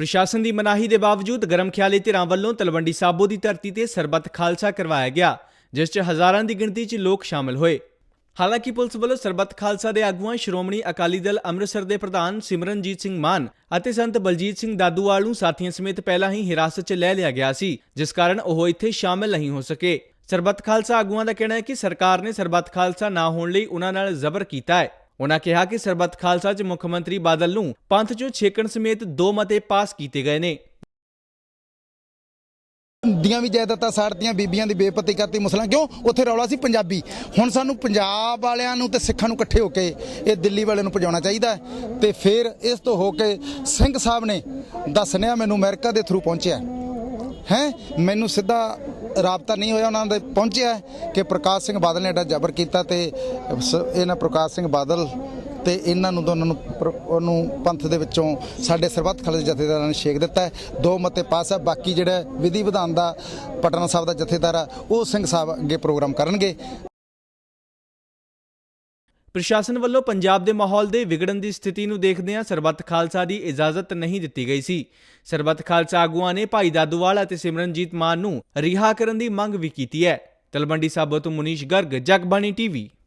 ਪ੍ਰਸ਼ਾਸਨ ਦੀ ਮਨਾਹੀ ਦੇ ਬਾਵਜੂਦ ਗਰਮ ਖਿਆਲੀ ਧਿਰਾਂ ਵੱਲੋਂ ਤਲਵੰਡੀ ਸਾਬੋ ਦੀ ਧਰਤੀ ਤੇ ਸਰਬੱਤ ਖਾਲਸਾ ਕਰਵਾਇਆ ਗਿਆ, ਜਿਸ 'ਚ ਹਜ਼ਾਰਾਂ ਦੀ ਗਿਣਤੀ 'ਚ ਲੋਕ ਸ਼ਾਮਲ ਹੋਏ। ਹਾਲਾਂਕਿ ਪੁਲਿਸ ਵੱਲੋਂ ਸਰਬੱਤ ਖਾਲਸਾ ਦੇ ਆਗੂਆਂ ਸ਼੍ਰੋਮਣੀ ਅਕਾਲੀ ਦਲ ਅੰਮ੍ਰਿਤਸਰ ਦੇ ਪ੍ਰਧਾਨ ਸਿਮਰਨਜੀਤ ਸਿੰਘ ਮਾਨ ਅਤੇ ਸੰਤ ਬਲਜੀਤ ਸਿੰਘ ਦਾਦੂਵਾਲ ਨੂੰ ਸਾਥੀਆਂ ਸਮੇਤ ਪਹਿਲਾਂ ਹੀ ਹਿਰਾਸਤ 'ਚ ਲੈ ਲਿਆ ਗਿਆ ਸੀ, ਜਿਸ ਕਾਰਨ ਉਹ ਇੱਥੇ ਸ਼ਾਮਲ ਨਹੀਂ ਹੋ ਸਕੇ। ਸਰਬੱਤ ਖਾਲਸਾ ਆਗੂਆਂ ਦਾ ਕਹਿਣਾ ਹੈ ਕਿ ਸਰਕਾਰ ਨੇ ਸਰਬੱਤ ਖਾਲਸਾ ਨਾ ਹੋਣ ਲਈ ਉਹਨਾਂ ਨਾਲ ਜ਼ਬਰ ਕੀਤਾ ਹੈ। ਉਹਨਾਂ ਕਿਹਾ ਕਿ ਸਰਬੱਤ ਖਾਲਸਾ 'ਚ ਮੁੱਖ ਮੰਤਰੀ ਬਾਦਲ ਨੂੰ ਪੰਥ 'ਚੋਂ ਛੇਕਣ ਸਮੇਤ ਦੋ ਮਤੇ ਪਾਸ ਕੀਤੇ ਗਏ ਨੇ। ਦੀਆਂ ਵੀ ਜਾਇਦਾਦਾਂ ਸਾੜਤੀਆਂ, ਬੀਬੀਆਂ ਦੀ ਬੇਪਤੀ ਕਰਤੀ, ਮੁਸਲਾਂ ਕਿਉਂ? ਉੱਥੇ ਰੌਲਾ ਸੀ ਪੰਜਾਬੀ। ਹੁਣ ਸਾਨੂੰ ਪੰਜਾਬ ਵਾਲਿਆਂ ਨੂੰ ਤੇ ਸਿੱਖਾਂ ਨੂੰ ਇਕੱਠੇ ਹੋ ਕੇ ਇਹ ਦਿੱਲੀ ਵਾਲਿਆਂ ਨੂੰ ਪਹੁੰਚਾਉਣਾ ਚਾਹੀਦਾ ਹੈ। ਤੇ ਫਿਰ ਇਸ ਤੋਂ ਹੋ ਕੇ ਸਿੰਘ ਸਾਹਿਬ ਨੇ ਦੱਸਣਿਆ ਮੈਨੂੰ ਅਮਰੀਕਾ ਦੇ ਥਰੂ ਪਹੁੰਚਿਆ ਹੈ? ਮੈਨੂੰ ਸਿੱਧਾ ਰਾਬਤਾ ਨਹੀਂ ਹੋਇਆ, ਉਹਨਾਂ ਦੇ ਪਹੁੰਚਿਆ ਕਿ ਪ੍ਰਕਾਸ਼ ਸਿੰਘ ਬਾਦਲ ਨੇ ਐਡਾ ਜ਼ਬਰ ਕੀਤਾ ਤੇ ਸ- ਇਹਨਾਂ ਪ੍ਰਕਾਸ਼ ਸਿੰਘ ਬਾਦਲ ਤੇ ਇਹਨਾਂ ਨੂੰ ਦੋਨਾਂ ਨੂੰ ਪ੍ਰ- ਉਹਨੂੰ ਪੰਥ ਦੇ ਵਿੱਚੋਂ ਸਾਡੇ ਸਰਬੱਤ ਖਾਲਸਾ ਜਥੇਦਾਰਾਂ ਨੇ ਛੇਕ ਦਿੱਤਾ ਦੋ ਮਤੇ ਪਾਸ ਹੈ, ਬਾਕੀ ਜਿਹੜਾ ਵਿਧੀ ਵਿਧਾਨ ਦਾ ਪਟਨਾ ਸਾਹਿਬ ਦਾ ਜਥੇਦਾਰ ਆ, ਉਹ ਸਿੰਘ ਸਾਹਿਬ ਅੱਗੇ ਪ੍ਰੋਗਰਾਮ ਕਰਨਗੇ। ਪ੍ਰਸ਼ਾਸਨ ਵੱਲੋਂ ਪੰਜਾਬ ਦੇ ਮਾਹੌਲ ਦੇ ਵਿਗੜਨ ਦੀ ਸਥਿਤੀ ਨੂੰ ਦੇਖਦਿਆਂ ਸਰਬੱਤ ਖਾਲਸਾ ਦੀ ਇਜਾਜ਼ਤ ਨਹੀਂ ਦਿੱਤੀ ਗਈ ਸੀ। ਸਰਬੱਤ ਖਾਲਸਾ ਆਗੂਆਂ ਨੇ ਭਾਈ ਦਾਦੂਵਾਲ ਅਤੇ ਸਿਮਰਨਜੀਤ ਮਾਨ ਨੂੰ ਰਿਹਾ ਕਰਨ ਦੀ ਮੰਗ ਵੀ ਕੀਤੀ ਹੈ। ਤਲਵੰਡੀ ਸਾਬੋ ਤੋਂ ਮੁਨੀਸ਼ ਗਰਗ, ਜਗਬਾਣੀ ਟੀਵੀ।